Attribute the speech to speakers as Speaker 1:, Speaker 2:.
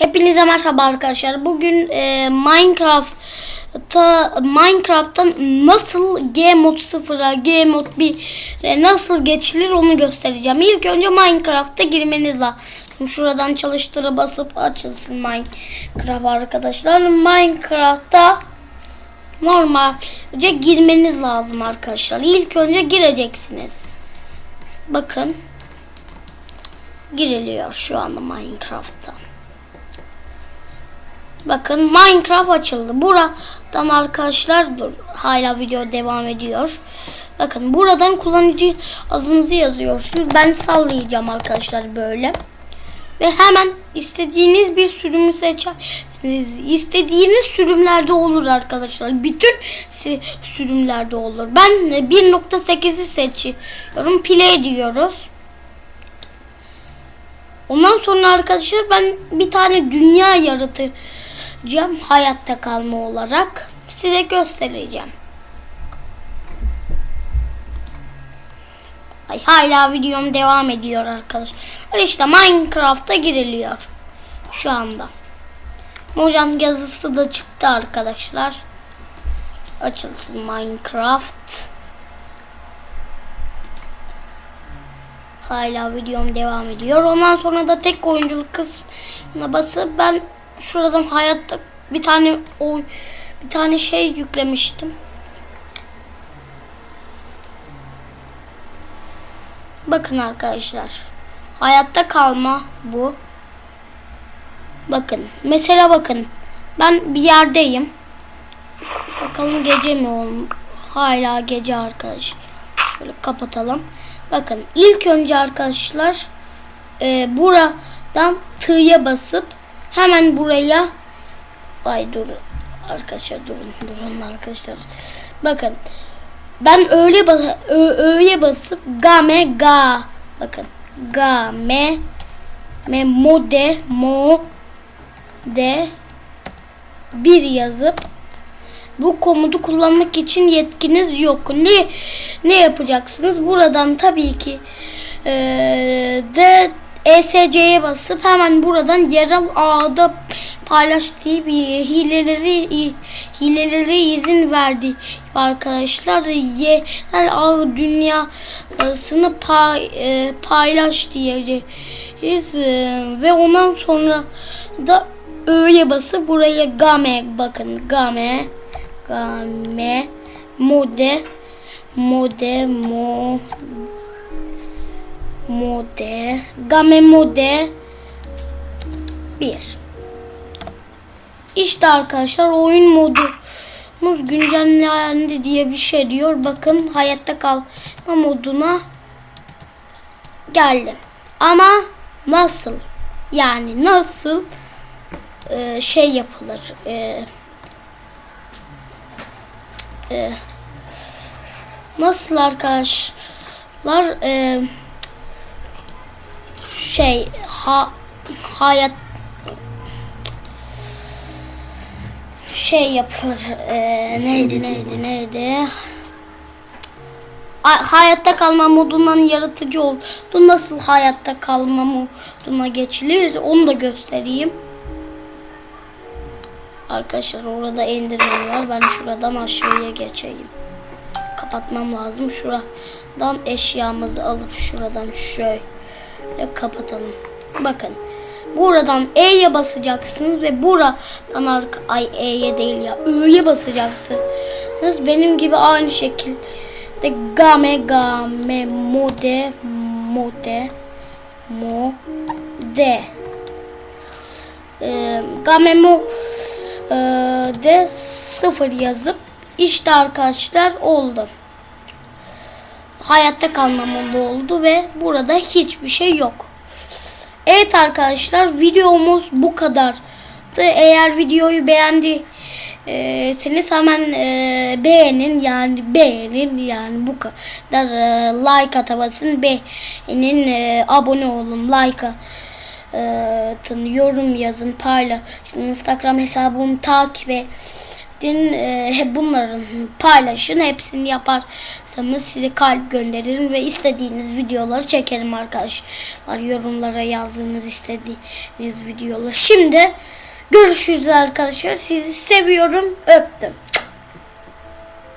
Speaker 1: Hepinize merhaba arkadaşlar. Bugün e, Minecraft'ta Minecraft'tan nasıl G mod 0'a G mod 1'e nasıl geçilir onu göstereceğim. İlk önce Minecraft'a girmeniz lazım. Şuradan çalıştıra basıp açılsın Minecraft arkadaşlar. Minecraft'ta normalce girmeniz lazım arkadaşlar. İlk önce gireceksiniz. Bakın giriliyor şu anda Minecraft'ta. Bakın Minecraft açıldı. Buradan arkadaşlar dur hala video devam ediyor. Bakın buradan kullanıcı adınızı yazıyorsunuz. Ben sallayacağım arkadaşlar böyle. Ve hemen istediğiniz bir sürümü seçersiniz. İstediğiniz sürümlerde olur arkadaşlar. Bütün sürümlerde olur. Ben 1.8'i seçiyorum. Play diyoruz. Ondan sonra arkadaşlar ben bir tane dünya yaratacağım hayatta kalma olarak size göstereceğim. Ay hala videom devam ediyor arkadaşlar. İşte Minecraft'a giriliyor şu anda. Mojang yazısı da çıktı arkadaşlar. Açılsın Minecraft. Hala videom devam ediyor. Ondan sonra da tek oyunculuk kısmına basıp ben şuradan hayatta bir tane oy bir tane şey yüklemiştim. Bakın arkadaşlar. Hayatta kalma bu. Bakın. Mesela bakın. Ben bir yerdeyim. Bakalım gece mi olmuş? Hala gece arkadaşlar. Şöyle kapatalım. Bakın ilk önce arkadaşlar e, buradan tığya basıp hemen buraya ay dur arkadaşlar durun durun arkadaşlar. Bakın ben öyle bas öyle basıp game ga bakın game me mode mo de bir yazıp bu komutu kullanmak için yetkiniz yok. Ne ne yapacaksınız? Buradan tabii ki e, de ESC'ye basıp hemen buradan yerel ağda paylaştığı bir hileleri hileleri izin verdi. Arkadaşlar yerel ağ dünyasını pay, e, paylaş diyeceğiz E, ve ondan sonra da öyle basıp buraya game bakın. Game game mode mode mo mode game mode 1 İşte arkadaşlar oyun modumuz güncellendi diye bir şey diyor. Bakın hayatta kalma moduna geldi. Ama nasıl? Yani nasıl e, şey yapılır? E, e, nasıl arkadaşlar e, şey ha, hayat şey yapılır e, neydi neydi neydi? A- hayatta kalma modundan yaratıcı oldu nasıl hayatta kalma moduna geçilir? Onu da göstereyim. Arkadaşlar orada enderman var. Ben şuradan aşağıya geçeyim. Kapatmam lazım. Şuradan eşyamızı alıp şuradan şöyle kapatalım. Bakın buradan E'ye basacaksınız ve buradan arka ay E'ye değil ya Ö'ye basacaksınız. Benim gibi aynı şekilde game game mode mode mode. E, game mo e, de sıfır yazıp işte arkadaşlar oldu hayatta kalma modu oldu ve burada hiçbir şey yok. Evet arkadaşlar videomuz bu kadardı. Eğer videoyu beğendiyseniz hemen e, beğenin yani beğenin yani bu kadar e, like atabasın beğenin e, abone olun like atın yorum yazın paylaşın instagram hesabımı takip Gidin e, hep bunların paylaşın. Hepsini yaparsanız size kalp gönderirim ve istediğiniz videoları çekerim arkadaşlar. Yorumlara yazdığınız istediğiniz videoları. Şimdi görüşürüz arkadaşlar. Sizi seviyorum. Öptüm.